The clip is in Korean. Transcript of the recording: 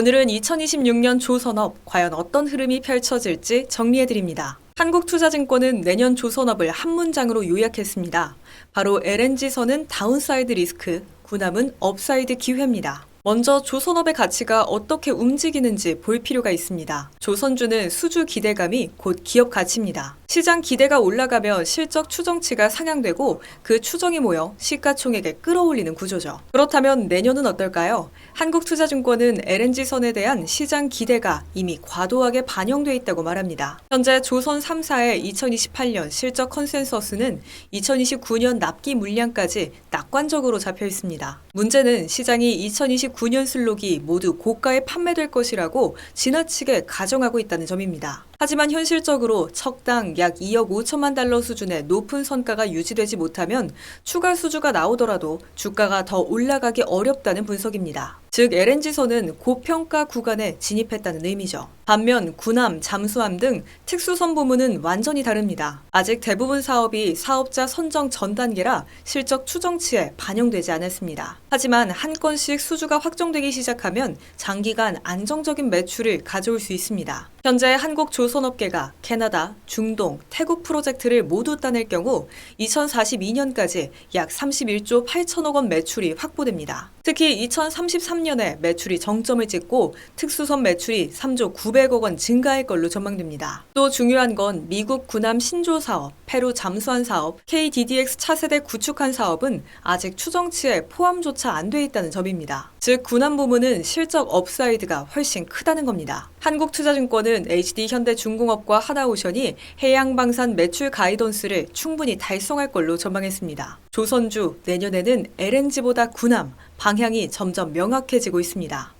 오늘은 2026년 조선업 과연 어떤 흐름이 펼쳐질지 정리해드립니다. 한국투자증권은 내년 조선업을 한 문장으로 요약했습니다. 바로 LNG선은 다운사이드 리스크, 군함은 업사이드 기회입니다. 먼저 조선업의 가치가 어떻게 움직이는지 볼 필요가 있습니다. 조선주는 수주 기대감이 곧 기업 가치입니다. 시장 기대가 올라가면 실적 추정치가 상향되고 그 추정이 모여 시가총액에 끌어올리는 구조죠. 그렇다면 내년은 어떨까요? 한국투자증권은 LNG선에 대한 시장 기대가 이미 과도하게 반영돼 있다고 말합니다. 현재 조선 3사의 2028년 실적 컨센서스는 2029년 납기 물량까지 낙관적으로 잡혀 있습니다. 문제는 시장이 2029년 슬록이 모두 고가에 판매될 것이라고 지나치게 가정하고 있다는 점입니다. 하지만 현실적으로 척당 약 2억 5천만 달러 수준의 높은 선가가 유지되지 못하면 추가 수주가 나오더라도 주가가 더 올라가기 어렵다는 분석입니다. 즉 LNG선은 고평가 구간에 진입했다는 의미죠. 반면 군함, 잠수함 등 특수선 부문은 완전히 다릅니다. 아직 대부분 사업이 사업자 선정 전 단계라 실적 추정치에 반영되지 않았습니다. 하지만 한 건씩 수주가 확정되기 시작하면 장기간 안정적인 매출을 가져올 수 있습니다. 현재 한국 조선업계가 캐나다, 중동, 태국 프로젝트를 모두 따낼 경우 2042년까지 약 31조 8천억 원 매출이 확보됩니다. 특히 2033년에 매출이 정점을 찍고 특수선 매출이 3조 900억 원 증가할 걸로 전망됩니다. 또 중요한 건 미국 군함 신조 사업, 페루 잠수함 사업, KDDX 차세대 구축한 사업은 아직 추정치에 포함조차 안 돼 있다는 점입니다. 즉 군함 부문은 실적 업사이드가 훨씬 크다는 겁니다. 한국투자증권은 HD 현대중공업과 하나오션이 해양방산 매출 가이던스를 충분히 달성할 걸로 전망했습니다. 조선주 내년에는 LNG보다 군함 방향이 점점 명확해지고 있습니다.